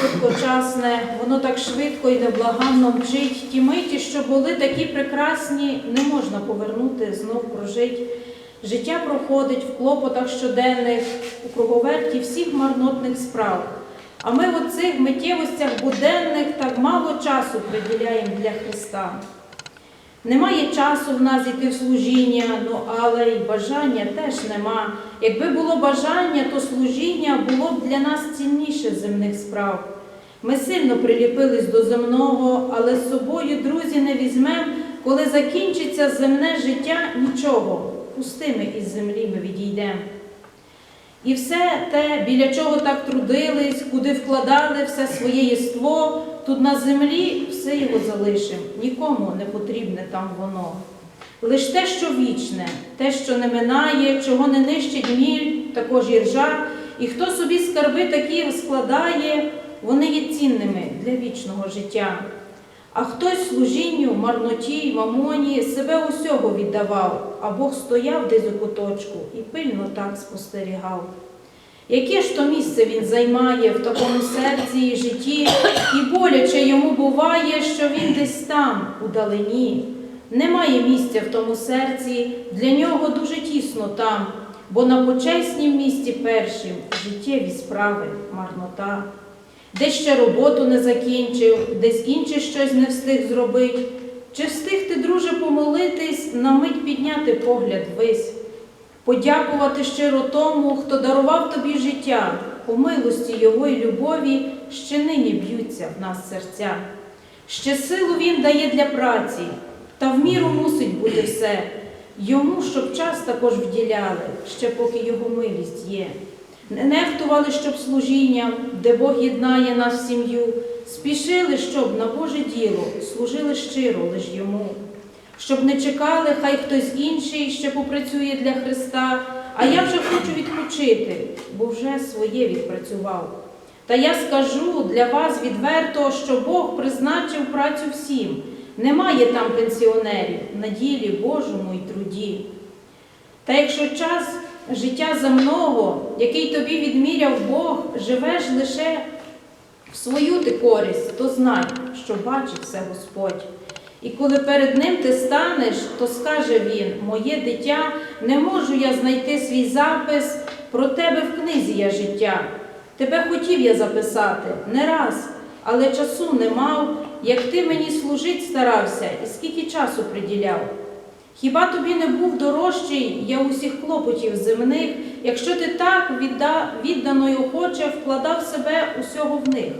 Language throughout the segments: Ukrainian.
короткочасне, воно так швидко і невблаганно мчить. Ті миті, що були такі прекрасні, не можна повернути, знов прожить. Життя проходить в клопотах щоденних, у круговерті всіх марнотних справ. А ми в оцих миттєвостях буденних так мало часу приділяємо для Христа. Немає часу в нас в служіння, ну але й бажання теж нема. Якби було бажання, то служіння було б для нас цінніше земних справ. Ми сильно приліпились до земного, але з собою, друзі, не візьмем, коли закінчиться земне життя, нічого, пустими із землі ми відійдемо. І все те, біля чого так трудились, куди вкладали все своє єство, тут на землі все його залишимо, нікому не потрібне там воно. Лиш те, що вічне, те, що не минає, чого не нищить міль, також і ржа, і хто собі скарби такі складає, вони є цінними для вічного життя. А хтось служінню, марноті, мамоні себе усього віддавав, а Бог стояв десь у куточку і пильно так спостерігав. Яке ж то місце він займає в такому серці і житті, і боляче йому буває, що він десь там, у далині. Немає місця в тому серці, для нього дуже тісно там, бо на почеснім місці першим життєві справи, марнота. Десь ще роботу не закінчив, десь інше щось не встиг зробить. Чи встиг ти, друже, помолитись, на мить підняти погляд вись, подякувати щиро тому, хто дарував тобі життя, у милості його і любові ще нині б'ються в нас серця. Ще силу він дає для праці, та в міру мусить бути все. Йому, щоб час також вділяли, ще поки його милість є. Не нехтували, щоб служінням, де Бог єднає нас в сім'ю, спішили, щоб на Боже діло служили щиро лиш йому, щоб не чекали, хай хтось інший ще попрацює для Христа, а я вже хочу відпочити, бо вже своє відпрацював. Та я скажу для вас відверто, що Бог призначив працю всім. Немає там пенсіонерів на ділі Божому й труді. Та якщо час життя земного, який тобі відміряв Бог, живеш лише в свою ти користь, то знай, що бачить все Господь. І коли перед ним ти станеш, то скаже він: Моє дитя, не можу я знайти свій запис про тебе в книзі я життя. Тебе хотів я записати не раз, але часу не мав, як ти мені служить старався, і скільки часу приділяв. Хіба тобі не був дорожчий я усіх клопотів земних, якщо ти так відда, віддано й охоче вкладав себе усього в них?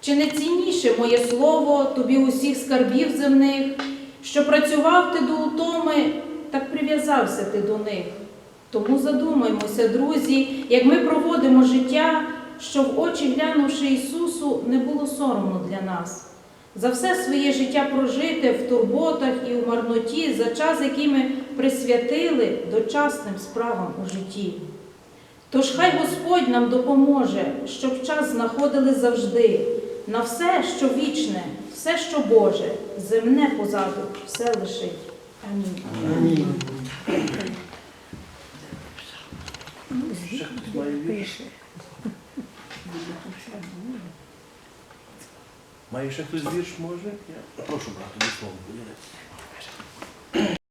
Чи не цінніше моє слово тобі усіх скарбів земних, що працював ти до утоми, так прив'язався ти до них? Тому задумаймося, друзі, як ми проводимо життя, що в очі глянувши Ісусу, не було соромно для нас. За все своє життя прожите в турботах і у марноті, за час, який ми присвятили дочасним справам у житті. Тож хай Господь нам допоможе, щоб час знаходили завжди на все, що вічне, все, що Боже, земне позаду, все лишить. Амінь. Амінь. Має ще хтось вірш, може? Я прошу брати, до слова. Юрій.